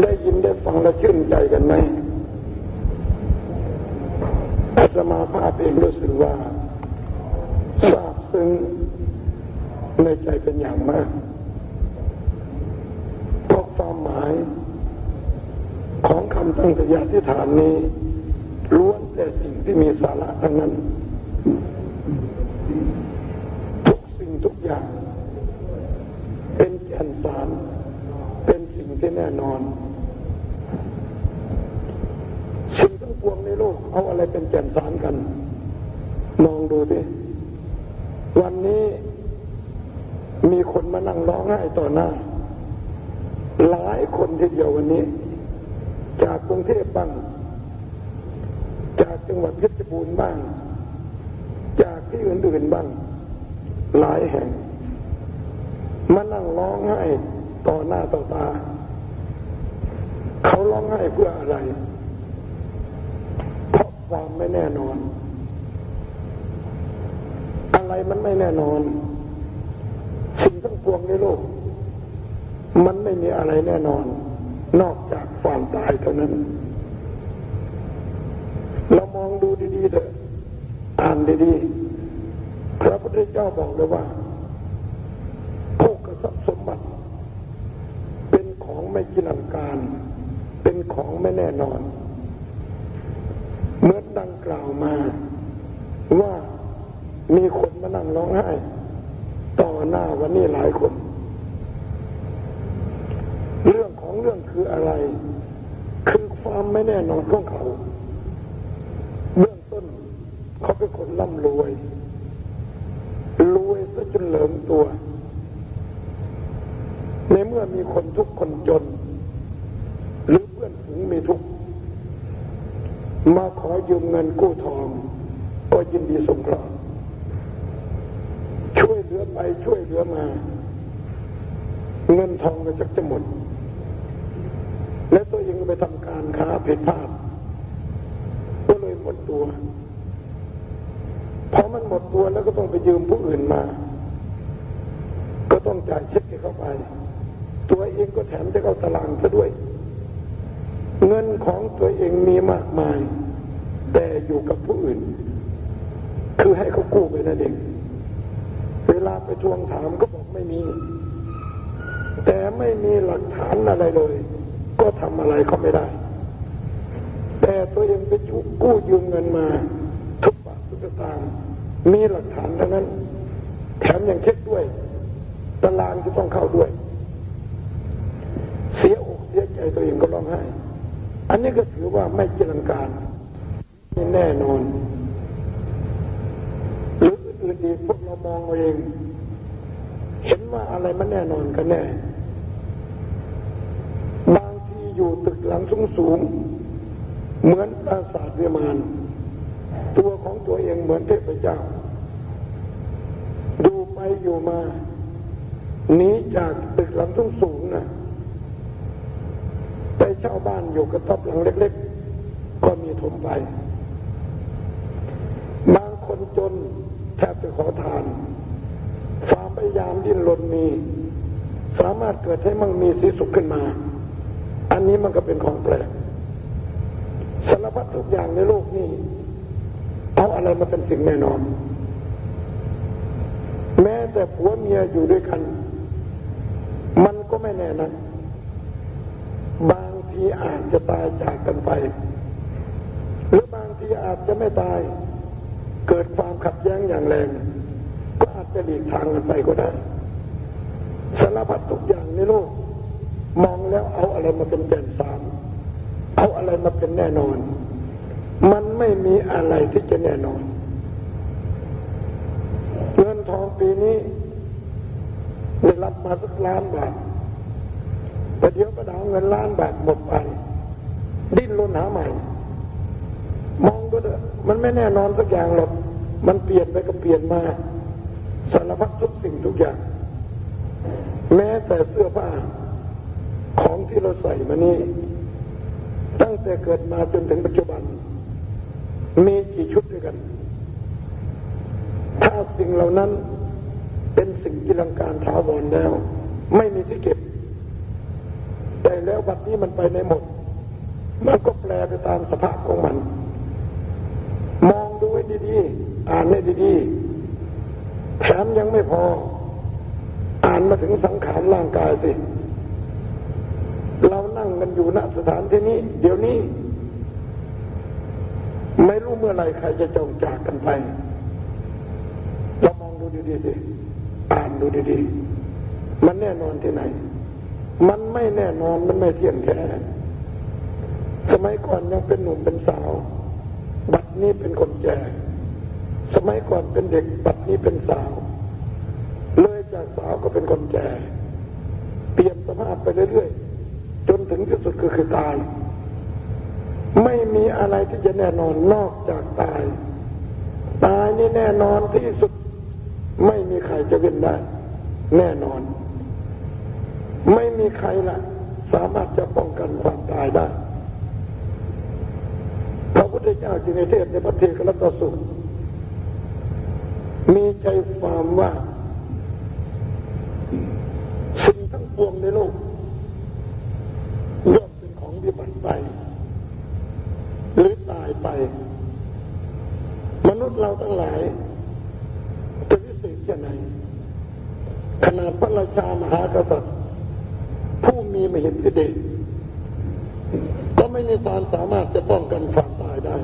ได้ยินได้ฟังแล้วชื่นใจกันไหมอาตมาภาพเองรู้สึกว่าทราบซึ้งในใจเป็นอย่างมากเพราะความหมายของคำตั้งสยาธิฐานนี้ล้วนแต่สิ่งที่มีสาระทั้งนั้น ทุกสิ่งทุกอย่าง เป็นแก่นสาร แน่นอนสิ่งทั้งปวงในโลก เอาอะไรเป็นแก่นสารกัน มองดูสิวันนี้มีคนมานั่งร้องไห้ต่อหน้า หลายคนทีเดียววันนี้ จากกรุงเทพบ้าง จากจังหวัดเพชรบูรณ์บ้าง จากที่อื่นๆบ้าง หลายแห่งมานั่งร้องไห้ต่อหน้าต่อตา เขาร้องไห้เพื่ออะไร เพราะความไม่แน่นอน อะไรมันไม่แน่นอน สิ่งทั้งปวงในโลก มันไม่มีอะไรแน่นอน นอกจากความตายเท่านั้น เรามองดูดีๆเถอะ อ่านดีๆ พระพุทธเจ้าบอกเลยว่าโภกทรัพย์สมบัติ เป็นของไม่กินังการ เป็นของไม่แน่นอน เมื่อดังกล่าวมา ว่ามีคนมานั่งร้องไห้ต่อหน้าวันนี้หลายคน เรื่องของเรื่องคืออะไร คือความไม่แน่นอนของเขา เบื้องต้นเขาเป็นคนร่ำรวย รวยซะจนเหลิมตัว ในเมื่อมีคนทุกคนจน หรือเพื่อนฝูงมีทุกข์ มาขอยืมเงินกู้ทอง ก็ยินดีสงเคราะห์ช่วยเหลือไปช่วยเหลือมา เงินทองก็จะจะหมด และตัวเองก็ไปทำการค้าผิดพลาดก็เลยหมดตัวพอมันหมดตัวแล้วก็ต้องไปยืมผู้อื่นมา ก็ต้องจ่ายเช็คให้เข้าไป ตัวเองก็แถมจะเข้าตารางซะด้วย เงินของตัวเองมีมากมาย แต่อยู่กับผู้อื่น คือให้เขากู้ไปนั่นเอง เวลาไปทวงถามก็บอกไม่มี แต่ไม่มีหลักฐานอะไรเลย ก็ทำอะไรเขาไม่ได้ แต่ตัวเองไปุกู้ยืมเงินมา ทุกบาททุกสตางค์มีหลักฐานทั้งนั้น แถมยังเช็คด้วยตารางจะต้องเข้าด้วย เสียอกเสียใจตัวเองก็ร้องไห้ อันนี้ก็ถือว่าไม่จินการไม่แน่นอนหรืออื่นๆอีกพวกเรามองเอง เห็นว่าอะไรมันแน่นอนกันแน่ บางทีอยู่ตึกหลังสูงสูงๆเหมือนปราสาทวิมานตัวของตัวเองเหมือนเทพเจ้า ดูไปอยู่มาหนีจากตึกหลังสูงสูงๆนะ ไปเช่าบ้านอยู่กระต๊อบหลังเล็ก ๆ ก็มีถมไป บางคนจนแทบจะขอทานความพยายามดิ้นรนมี สามารถเกิดให้มั่งมีสีสุขขึ้นมา อันนี้มันก็เป็นของแปลกสารพัดทุกอย่างในโลกนี้ เอาอะไรมาเป็นสิ่งแน่นอน แม้แต่ผัวเมียอยู่ด้วยกัน มันก็ไม่แน่นะบาง ทีอาจจะตายจากกันไป หรือบางทีอาจจะไม่ตาย เกิดความขัดแย้งอย่างแรง ก็อาจจะหลีกทางกันไปก็ได้สารพัดทุกอย่างในโลก มองแล้วเอาอะไรมาเป็นแก่นสารเอาอะไรมาเป็นแน่นอน มันไม่มีอะไรที่จะแน่นอนเงินทองปีนี้ได้รับมาสักล้านบาท แต่เดี๋ยวก็ดาวเงินล้านบาทหมดไปดิ้นรนหาใหม่ มองก็เถอะมันไม่แน่นอนสักอย่างหรอกมันเปลี่ยนไปก็เปลี่ยนมาสารพัดทุกสิ่งทุกอย่าง แม้แต่เสื้อผ้าของที่เราใส่มานี้ตั้งแต่เกิดมาจนถึงปัจจุบัน มีกี่ชุดด้วยกัน ถ้าสิ่งเหล่านั้นเป็นสิ่งกิลังการถาวรแล้ว ไม่มีที่เก็บ วบัดนี้มันไปในหมด มันก็แปลไปตามสภาพของมัน มองดูให้ดีๆ อ่านให้ดีๆ แถมยังไม่พอ อ่านมาถึงสังขารร่างกายสิ เรานั่งกันอยู่ณสถานที่นี้ เดี๋ยวนี้ ไม่รู้เมื่อไรใครจะจงจากกันไป เรามองดูดีๆสิ อ่านดูดีๆ มันแน่นอนที่ไหน มันไม่แน่นอนมันไม่เที่ยงแท้สมัยก่อนยังเป็นหนุ่มเป็นสาว บัดนี้เป็นคนแก่สมัยก่อนเป็นเด็กบัดนี้เป็นสาว เลยจากสาวก็เป็นคนแก่เปลี่ยนสภาพไปเรื่อยๆจนถึงที่สุดก็คือตาย ไม่มีอะไรที่จะแน่นอนนอกจากตาย ตายนี่แน่นอนที่สุด ไม่มีใครจะเว้นได้ แน่นอน ไม่มีใครละสามารถจะป้องกันความตายได้พระพุทธเจ้าจึงในเทศในพระเทศรัตสุมีใจความว่าสิ่งทั้งปวงในโลกย่อมเป็นของวิบัติไป หรือตายไป มนุษย์เราทั้งหลายจะวิเศษแค่ไหนขนาดพระราชามหากษัตริย์ ผู้มีมหิทธิเดชก็ไม่มีความสามารถจะป้องกันความตายได้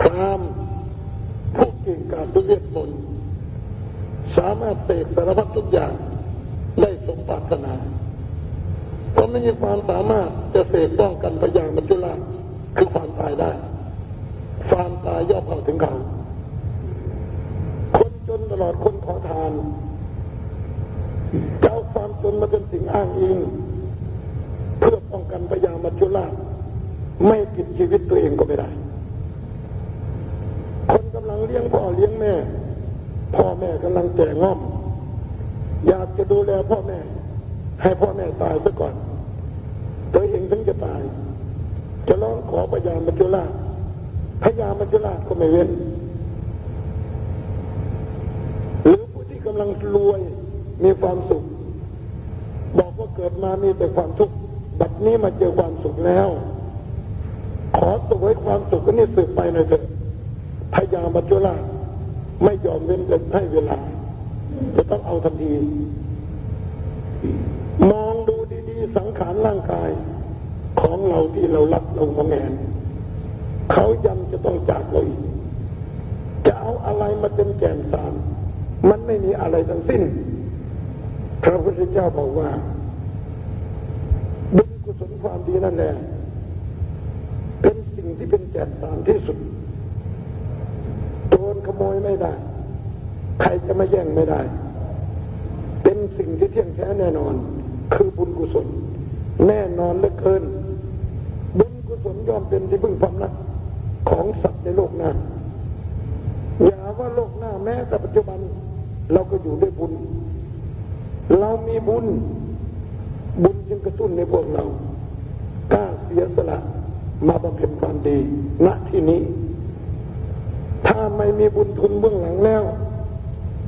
พรามผู้เก่งกาจทุเวทมนต์สามารถเสกสารพัดทุกอย่างได้สมปรารถนาก็ไม่มีความสามารถจะเสกป้องกันพยางมัจจุราชคือความตายได้ ความตายย่อมเข้าถึงเขาคนจนตลอดคนขอทานจะาความจนมาเป็นสิ่งอ้างอิงเพื่อป้องกันพยามัจจุราชไม่กินชีวิตตัวเองก็ไม่ได้ คนกำลังเลี้ยงพ่อเลี้ยงแม่ พ่อแม่กำลังแก่งอม อยากจะดูแลพ่อแม่ ให้พ่อแม่ตายซะก่อนตัวเองถึงจะตาย จะร้องขอพยามัจจุราชพยามัจจุราชก็ไม่เว้นหรือผู้ที่กำลังรวยมีความสุข เกิดมามีแต่ความทุกข์บัดนี้มาเจอความสุขแล้ว ขอสวยความสุขก็นี่สืบไปหน่อยเถอะพยามัจจุราชไม่ยอมเว้นเลยให้เวลาจะต้องเอาทันที มองดูดีๆ สังขารร่างกาย ของเราที่เรารักเราหวงแหนเขายำจะต้องจากเราอีกจะเอาอะไรมาเป็นแก่นสาร มันไม่มีอะไรทั้งสิ้น พระพุทธเจ้าบอกว่า ความดีนั่นแหละเป็นสิ่งที่เป็นแก่นสารที่สุดโจรขโมยไม่ได้ ใครจะมาแย่งไม่ได้ เป็นสิ่งที่เที่ยงแท้แน่นอน คือบุญกุศล แน่นอนเหลือเกิน บุญกุศลย่อมเป็นที่พึ่งพำนักของสัตว์ในโลกหน้าอย่าว่าโลกหน้าแม้แต่ปัจจุบัน เราก็อยู่ด้วยบุญ เรามีบุญ บุญจึงกระตุ้นในพวกเรา ยสละมาบำเพ็ญความดี ณที่นี้ ถ้าไม่มีบุญทุนเบื้องหลังแล้ว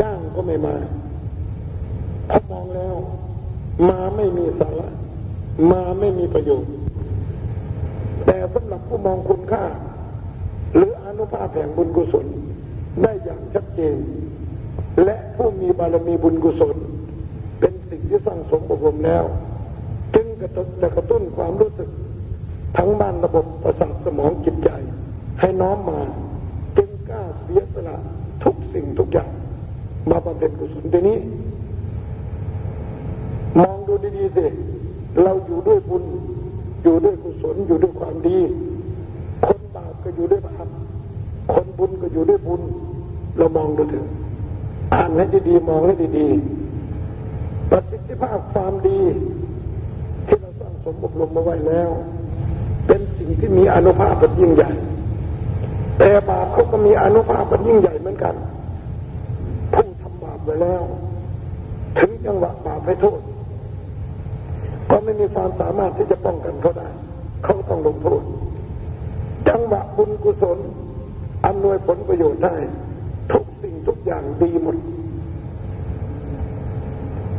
จ้างก็ไม่มาพอมองแล้ว มาไม่มีสาระ มาไม่มีประโยชน์ แต่สำหรับผู้มองคุณค่า หรืออนุภาพแห่งบุญกุศล ได้อย่างชัดเจน และผู้มีบารมีบุญกุศล เป็นสิ่งที่สร้างสมบุรมแล้ว จึงกระตุ้นความรู้สึก ทั้งบ้านระบบประสาทสมองจิตใจ ให้น้อมมาจึงกล้าเสียสละทุกสิ่งทุกอย่าง มาบำเพ็ญกุศลทีนี้ มองดูดีๆสิเราอยู่ด้วยบุญ อยู่ด้วยกุศลอยู่ด้วยความดี คนบาปก็อยู่ด้วยบาปคนบุญก็อยู่ด้วยบุญ เรามองดูเถอะอ่านให้ดีๆมองให้ดีๆประสิทธิภาพความดี ที่เราสร้างสมอบรมมาไว้แล้ว สิ่งที่มีอนุภาพเป็นยิ่งใหญ่ แต่บาปเขาก็มีอนุภาพเป็นยิ่งใหญ่เหมือนกัน ผู้ทำบาปไว้แล้ว ถึงจังหวะบาปให้โทษ ก็ไม่มีความสามารถที่จะป้องกันเขาได้ เขาต้องลงโทษ จังหวะบุญกุศลอำนวยผลประโยชน์ได้ ทุกสิ่งทุกอย่างดีหมด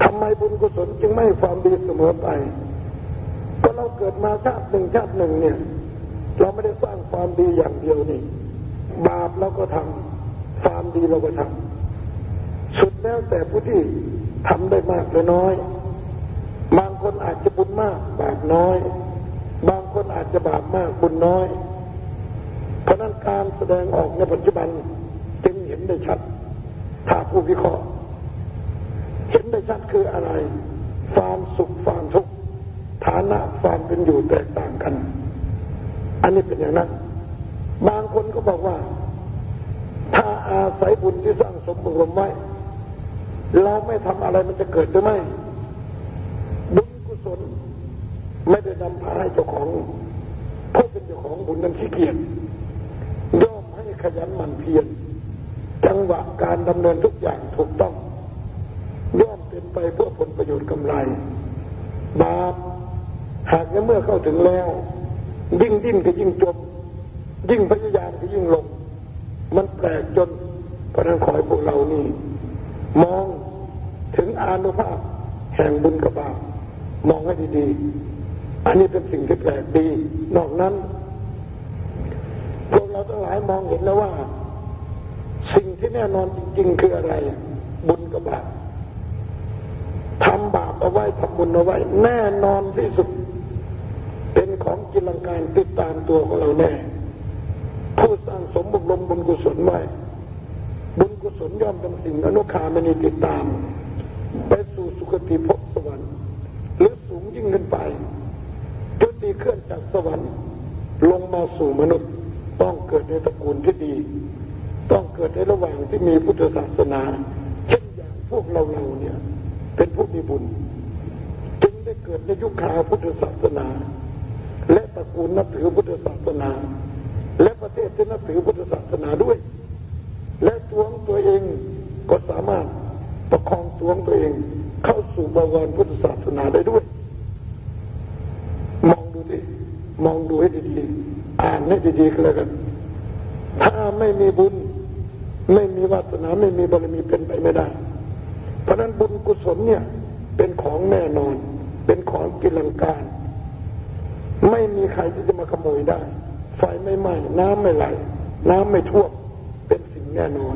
ทำไมบุญกุศลจึงไม่ความดีเสมอไป เกิดมาชาติหนึ่งชาติหนึ่งเนี่ย เราไม่ได้สร้างความดีอย่างเดียวนี่บาปเราก็ทำความดีเราก็ทำสุดแล้วแต่ผู้ที่ทำได้มากหรือน้อย บางคนอาจจะบุญมากบาปน้อย บางคนอาจจะบาปมากบุญน้อย เพราะนั้นการแสดงออกในปัจจุบันจึงเห็นได้ชัดถ้าผู้วิเคราะห์เห็นได้ชัดคืออะไร ความสุขความทุกข์ ฐานะความเป็นอยู่แตกต่างกัน อันนี้เป็นอย่างนั้น บางคนก็บอกว่า ถ้าอาศัยบุญที่สร้างสมบุญไว้เราไม่ทำอะไรมันจะเกิดหรือไม่ บุญกุศลไม่ได้นำพาให้เจ้าของผู้เป็นเจ้าของบุญนั้นขี้เกียจย่อมให้ขยันหมั่นเพียรจังหวะการดำเนินทุกอย่างถูกต้อง ย่อมเป็นไปเพื่อผลประโยชน์กำไร บาปหากเมื่อเข้าถึงแล้ว ยิ่งดิ้นก็ยิ่งจม ยิ่งพยายามก็ยิ่งลง มันแปลกจนพระนั้นขอให้พวกเรานี่ มองถึงอานุภาพแห่งบุญกับบาปมองให้ดีๆ อันนี้เป็นสิ่งที่แปลกดี นอกนั้น พวกเราทั้งหลายมองเห็นแล้วว่า สิ่งที่แน่นอนจริงๆ คืออะไร บุญกับบาปทำบาปเอาไว้ทำบุญเอาไว้ แน่นอนที่สุด เป็นของกิลังการติดตามตัวของเราแน่ ผู้สร้างสมบุญลมบุญกุศลไว้ บุญกุศล ย่อมเป็นสิ่งอนุคามณีติดตาม ไปสู่สุคติภพสวรรค์หรือสูงยิ่งขึ้นไปจุติเคลื่อนจากสวรรค์ ลงมาสู่มนุษย์ต้องเกิดในตระกูลที่ดี ต้องเกิดในระหว่างที่มีพุทธศาสนา เช่นอย่างพวกเราเราเนี่ย เป็นผู้มีบุญ จึงได้เกิดในยุคขาวพุทธศาสนา และตระกูลนับถือพุทธศาสนา และประเทศที่นับถือพุทธศาสนาด้วย และตัวง ก็สามารถประคองตัวของตัวเอง เข้าสู่บวรพุทธศาสนาได้ด้วย มองดูดิมองดูให้ดีๆอ่านให้ดีๆก็แล้วกัน ถ้าไม่มีบุญ ไม่มีวาสนาไม่มีบารมีเป็นไปไม่ได้ เพราะนั้นบุญกุศลเนี่ย เป็นของแน่นอน เป็นของกิลังการ ไม่มีใครที่จะมาขโมยได้ ไฟไม่ไหม้น้ำไม่ไหลน้ำไม่ท่วมเป็นสิ่งแน่นอน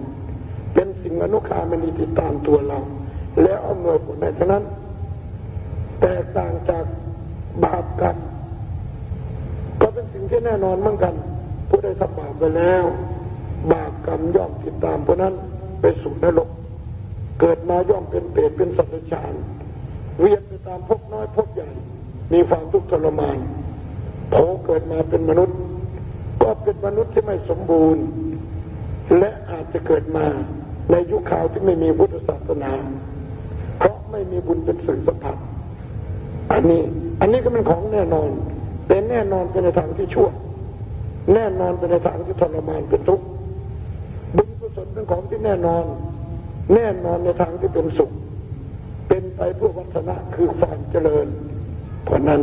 เป็นสิ่งอนุคามณีติดตามตัวเรา แล้วเอาหน่วยผลในฉะนั้น แตกต่างจากบาปกรรมก็เป็นสิ่งที่แน่นอนเหมือนกันผู้ได้ทำบาปไปแล้ว บาปกรรมย่อมติดตามเพราะนั้นไปสู่นรก เกิดมาย่อมเป็นเปรตเป็นสัตว์ฉานเวียนไปตามภพน้อยภพใหญ่ มีความทุกข์ทรมานพอเกิดมาเป็นมนุษย์ ก็เป็นมนุษย์ที่ไม่สมบูรณ์ และอาจจะเกิดมา ในยุคข่าวที่ไม่มีพุทธศาสนา เพราะไม่มีบุญเป็นสื่อสัมผัสอันนี้อันนี้ก็เป็นของแน่นอนเป็นแน่นอนเป็นในทางที่ชั่ว แน่นอนเป็นในทางที่ทรมานเป็นทุกข์บุญกุศลเป็นของที่แน่นอน แน่นอนในทางที่เป็นสุข เป็นไปเพื่อวัฒนะคือความเจริญ เพราะนั้น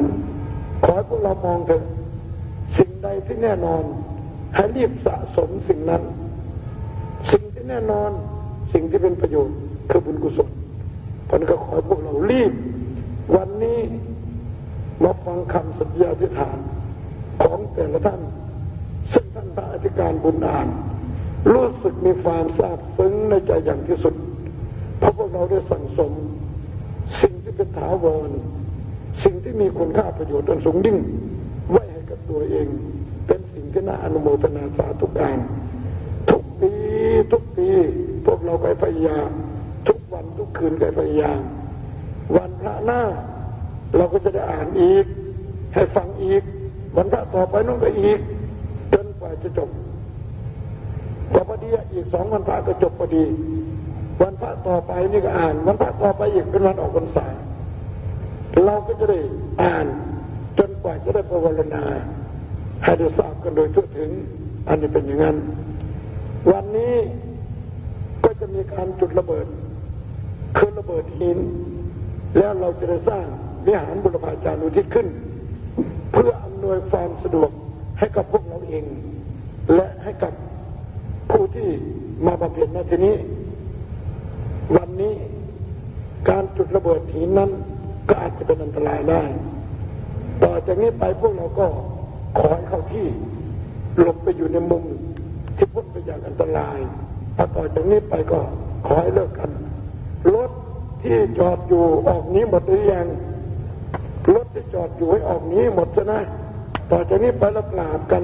ขอให้พวกเรามองเถอะสิ่งใดที่แน่นอนให้รีบสะสมสิ่งนั้น แน่นอน สิ่งที่เป็นประโยชน์คือบุญกุศลเพรานก็ขอพวกเรารีบ วันนี้มาฟังคำสัญญาธิษฐานของแต่ละท่าน ซึ่งท่านพระอธิการบุญอ่าน รู้สึกมีความซาบซึ้งในใจอย่างที่สุด เพราะพวกเราได้สั่งสม สิ่งที่เป็นถาวรสิ่งที่มีคุณค่าประโยชน์อันสูงยิ่งไว้ให้กับตัวเอง เป็นสิ่งที่น่าอนุโมทนาสาธุการทุกทุกปีพ วกเราไปพยายามทุกวันทุกคืนไปพยายาม วันพระหน้า เราก็จะได้อ่านอีก ให้ฟังอีก วันพระต่อไปนู่นก็อีก จนกว่าจะจบพอพอดีอีกสองวันพระก็จบพอดี วันพระต่อไปนี่ก็อ่าน วันพระต่อไปอีกเป็นวันออกพรรษาเราก็จะได้อ่านจนกว่าจะได้ภาวนาให้ได้ทราบกันโดยทั่วถึง อันนี้เป็นอย่างนั้น วันนี้ จะมีการจุดระเบิด คือระเบิดหิน แล้วเราจะได้สร้างวิหารบุรพาจารุทิศขึ้น เพื่ออำนวยความสะดวกให้กับพวกเราเอง และให้กับผู้ที่มาบำเพ็ญหน้าที่นี้ วันนี้การจุดระเบิดหินนั้นก็อาจจะเป็นอันตรายได้ต่อจากนี้ไปพวกเราก็ขอให้เข้าที่หลบไปอยู่ในมุมที่พ้นไปจากอันตราย พอต่อจากนี้ไปก็ขอให้เลิกกันรถที่จอดอยู่ออกนี้หมดหรือยังรถที่จอดอยู่ให้ออกนี้หมดซะนะต่อจากนี้ไปเรากราบกัน